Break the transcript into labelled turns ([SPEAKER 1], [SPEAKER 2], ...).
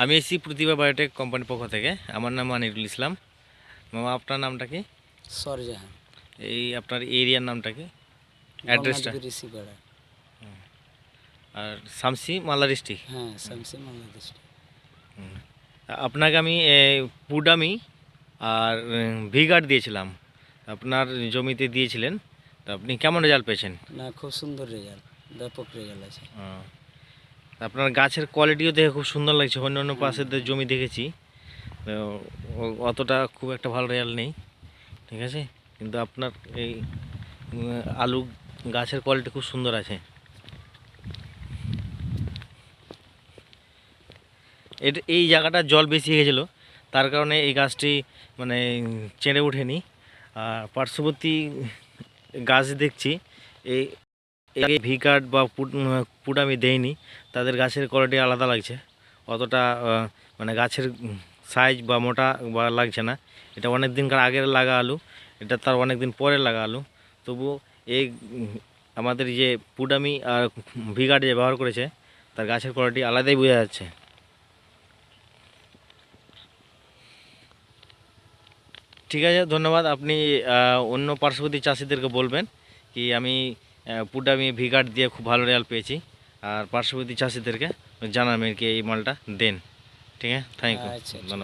[SPEAKER 1] আমি এসি প্রতিভা বায়োটেক কোম্পানির পক্ষ থেকে। আমার নাম আনিরুল ইসলাম। মামা আপনার নামটা কি?
[SPEAKER 2] সরজাহান
[SPEAKER 1] এই আপনার এরিয়ার নামটা কি? অ্যাড্রেসটা আর শামসি মালদা ডিস্ট্রিক্ট
[SPEAKER 2] হ্যাঁ শামসি বাংলাদেশ
[SPEAKER 1] আপনাকে আমি পুডামি আর ভিগার্ড দিয়েছিলাম। আপনার জমিতে দিয়েছিলেন। তা আপনি কেমন রেজাল্ট পেয়েছেন?
[SPEAKER 2] না খুব সুন্দর রেজাল্ট ব্যাপক রেজাল্ট আছে।
[SPEAKER 1] আপনার গাছের কোয়ালিটিও দেখে খুব সুন্দর লাগছে। অন্য অন্য পাশের জমি দেখেছি। অতটা খুব একটা ভালো রেজাল্ট নেই। ঠিক আছে? কিন্তু আপনার এই আলু গাছের কোয়ালিটি খুব সুন্দর আছে। এটা এই জায়গাটা জল বেশি গেছিল। তার কারণে এই গাছটি মানে চেড়ে ওঠেনি। আর পার্শ্ববর্তী গাছ দেখছি এই এই ভি কার্ড বা পুট- আমি দেইনি। তাদের গাছের কোয়ালিটি আলাদা লাগছে। অতটা মানে গাছের সাইজ বা মোটা বা লাগছে না। এটা অনেক দিনকার আগের লাগা আলু, এটা তার অনেক দিন পরে লাগা আলু। তবুও এই আমাদের যে পুডামি আর ভিগার্ড যে ব্যবহার করেছে, তার গাছের কোয়ালিটি আলাদাই বোঝা যাচ্ছে। ঠিক আছে, ধন্যবাদ। আপনি অন্য পার্শ্ববর্তী চাষিদেরকে বলবেন কি আমি পুডামি ভিগাট দিয়ে খুব ভালো রেজাল্ট পেয়েছি। আর পার্শ্ববর্তী চাষিদেরকে জানাবেন কি এই মালটা দেন। ঠিক আছে? থ্যাংক ইউ
[SPEAKER 2] আচ্ছা,
[SPEAKER 1] ধন্যবাদ।